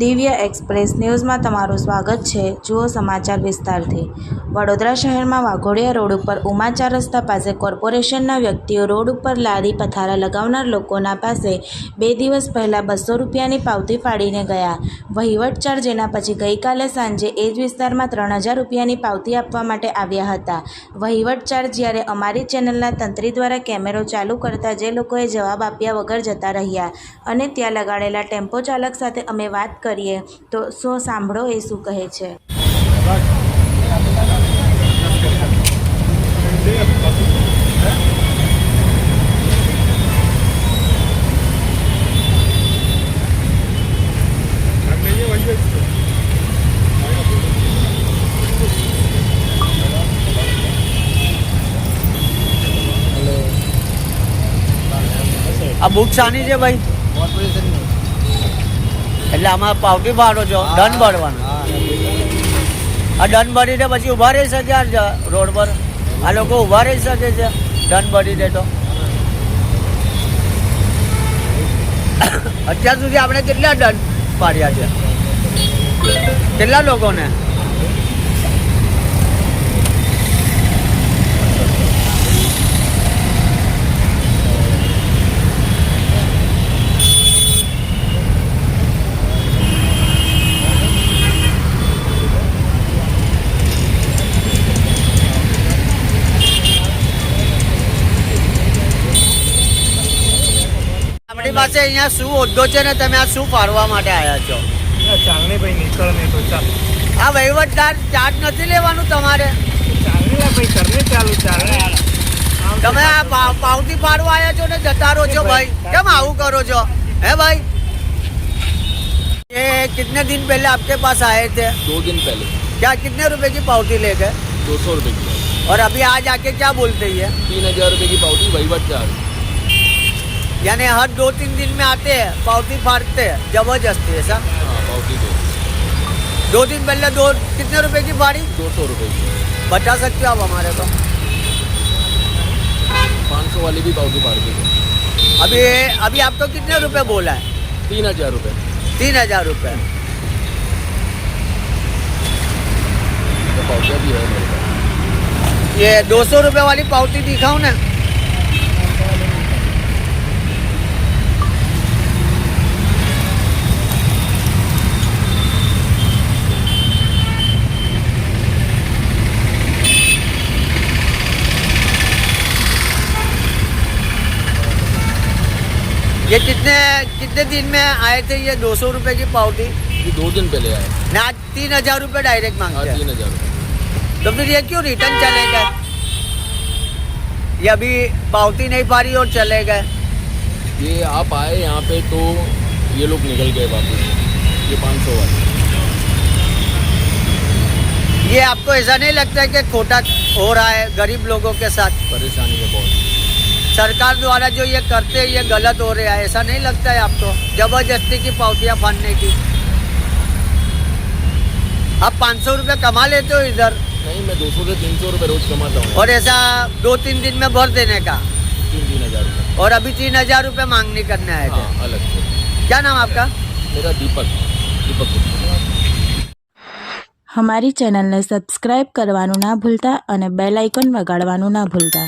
દિવ્ય એક્સપ્રેસ ન્યૂઝમાં તમારું સ્વાગત છે. જુઓ સમાચાર વિસ્તારથી. વડોદરા શહેરમાં વાઘોડિયા રોડ ઉપર ઉમાચાર રસ્તા પાસે કોર્પોરેશનના વ્યક્તિઓ રોડ ઉપર લારી પથારા લગાવનાર લોકોના પાસે બે દિવસ પહેલાં બસો રૂપિયાની પાવતી ફાડીને ગયા. વહીવટ ચાર્જ જેના પછી ગઈકાલે સાંજે એ જ વિસ્તારમાં ત્રણ હજાર રૂપિયાની પાવતી આપવા માટે આવ્યા હતા. વહીવટ ચાર્જ જ્યારે અમારી ચેનલના તંત્રી દ્વારા કેમેરો ચાલુ કરતા જે લોકોએ જવાબ આપ્યા વગર જતા રહ્યા અને ત્યાં લગાડેલા ટેમ્પો ચાલક સાથે અમે વાત કરીએ તો શું સાંભળો એ શું કહે છે. આ બુક શાની છે ભાઈ? એટલે આમાં પાવટી પાડો છો દંડ ભરવાનો આ દંડ ભરીને પછી ઊભા રહી શકે આ રોડ પર. આ લોકો ઊભા રહી શકે છે દંડ ભરીને તો. અત્યાર સુધી આપણે કેટલા દંડ પાડ્યા છે? કેટલા લોકોને? આપણી પાસે અહીંયા શું હોદ્દો છે ને તમે આ શું પાડવા માટે આવ્યા છો ચાલ ને ભાઈ નીકળ ને તો ચાલ આ વહીવટદાર ચાર્જ નથી લેવાનું તમારે ચાલ ને લા ભાઈ કર ને ચાલુ ચાલ ને તમે આ પા- પાવતી પાડવા આવ્યા છો ને જતા રહો છો ભાઈ કેમ આવું કરો છો હે ભાઈ ये कितने दिन पहले आपके पास आए थे दो दिन पहले क्या कितने रुपए की पावती ले गए दो सौ रुपये की और अभी आज आके क्या बोलते ही है तीन हजार रुपये की पावती वहीवट चार्ज यानी हर दो तीन दिन में आते हैं पावती फाड़ते हैं ज़बरदस्ती ऐसा। हाँ पावती दो। दो दिन पहले दो कितने रुपए की फाड़ी? दो सौ रुपये की। बता सकते हो आप हमारे को? पाँच सौ वाली भी पावती फाड़ दी। गई। अभी अभी आपको कितने रुपए बोला है? तीन हज़ार रुपये तीन हज़ार रुपये तो भी है मेरे ये दो सौ रुपये वाली पावती दिखाऊँ ना। ये कितने कितने दिन में आए थे ये दो सौ रुपये की पावती? ये दो दिन पहले आए। ना आज तीन हज़ार रुपये डायरेक्ट मांगते हैं। तीन हज़ार तो फिर ये क्यों रिटर्न चले गए? ये अभी पावती नहीं पा रही और चले गए। ये आप आए यहाँ पे तो ये लोग निकल गए वापस। ये पाँच सौ वाले। ये आपको ऐसा नहीं लगता है कि खोटा हो रहा है गरीब लोगों के साथ? परेशानी है बहुत। सरकार द्वारा जो ये करते हैं ये गलत हो रहा है ऐसा नहीं लगता है आपको जबरदस्ती की पावतियां फाड़ने की आप पाँच सौ रुपये कमा लेते हो इधर नहीं मैं दो सौ से तीन सौ रुपये रोज कमाता हूँ और ऐसा दो तीन दिन में भर देने का तीन तीन हजार रुपये और अभी तीन हजार रुपये मांगने करने आए थे हाँ अलग से क्या नाम आपका मेरा दीपक दीपक गुप्ता અમારી ચેનલને સબસ્ક્રાઈબ કરવાનું ના ભૂલતા અને બેલ આઇકોન વગાડવાનું ના ભૂલતા